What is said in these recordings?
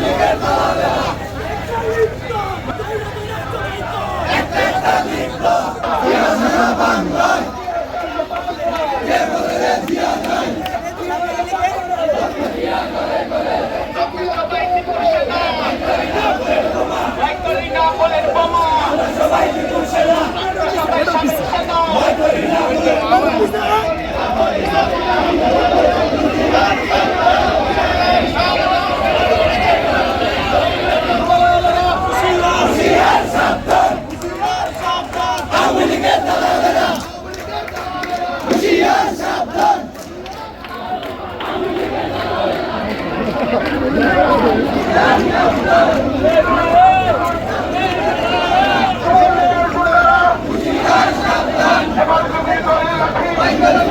libertad! এবং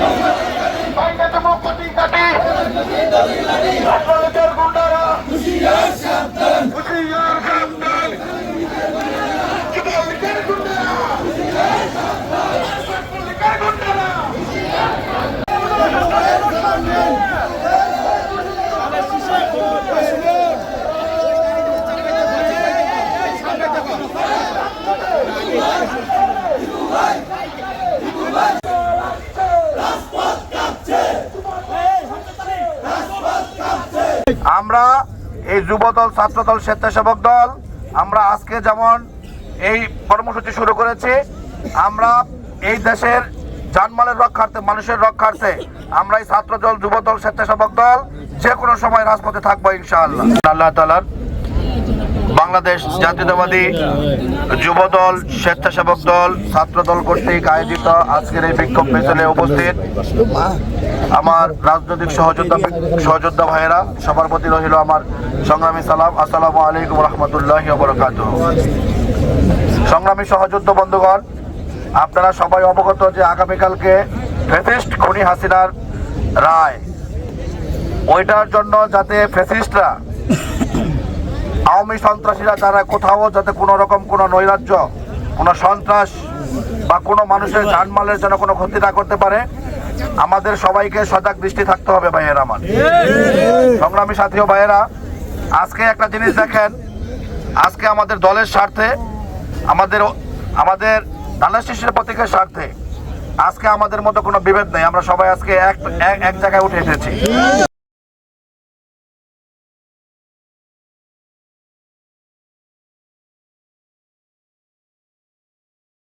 আমরা এই যুবদল, ছাত্রদল, স্বেচ্ছাসেবক দল, আমরা আজকে যেমন এই কর্মসূচি শুরু করেছি, আমরা এই দেশের জানমালের রক্ষার্থে, মানুষের রক্ষার্থে, আমরা এই ছাত্রদল, যুবদল, স্বেচ্ছাসেবক দল যে কোনো সময় রাজপথে থাকব ইনশাআল্লাহ। আল্লাহ তালার বাংলাদেশ জাতীয়তাবাদী যুবদল, স্বেচ্ছাসেবক দল ছাত্র দল কর্তৃক আয়োজিত আজকের এই বিক্ষোভ মিছিলে উপস্থিত আমার রাজনৈতিক সহযোদ্ধা সহযোদ্ধা ভাইয়েরা। সবার প্রতি রহিল আমার সংগ্রামী সালাম। আসসালামু আলাইকুম রহমতুল্লাহ বরকাত সংগ্রামী সহযোদ্ধা বন্ধুগণ, আপনারা সবাই অবগত যে আগামীকালকে ফেসিস্ট খুনি হাসিনার রায়। ওইটার জন্য যাতে ফেসিস্টরা আওয়ামী সন্ত্রাসীরা তারা কোথাও যাতে কোনো রকম কোনো নৈরাজ্য, কোনো সন্ত্রাস বা কোনো মানুষের জানমালের যেন কোনো ক্ষতি না করতে পারে, আমাদের সবাইকে সজাগ দৃষ্টি থাকতে হবে ভাইয়েরা আমার। সংগ্রামী সাথী ভাইয়েরা, আজকে একটা জিনিস দেখেন, আজকে আমাদের দলের স্বার্থে, আমাদের আমাদের ধানের শিশুর প্রতীকের স্বার্থে, আজকে আমাদের মতো কোনো বিভেদ নেই, আমরা সবাই আজকে এক- এক জায়গায় উঠে এসেছি।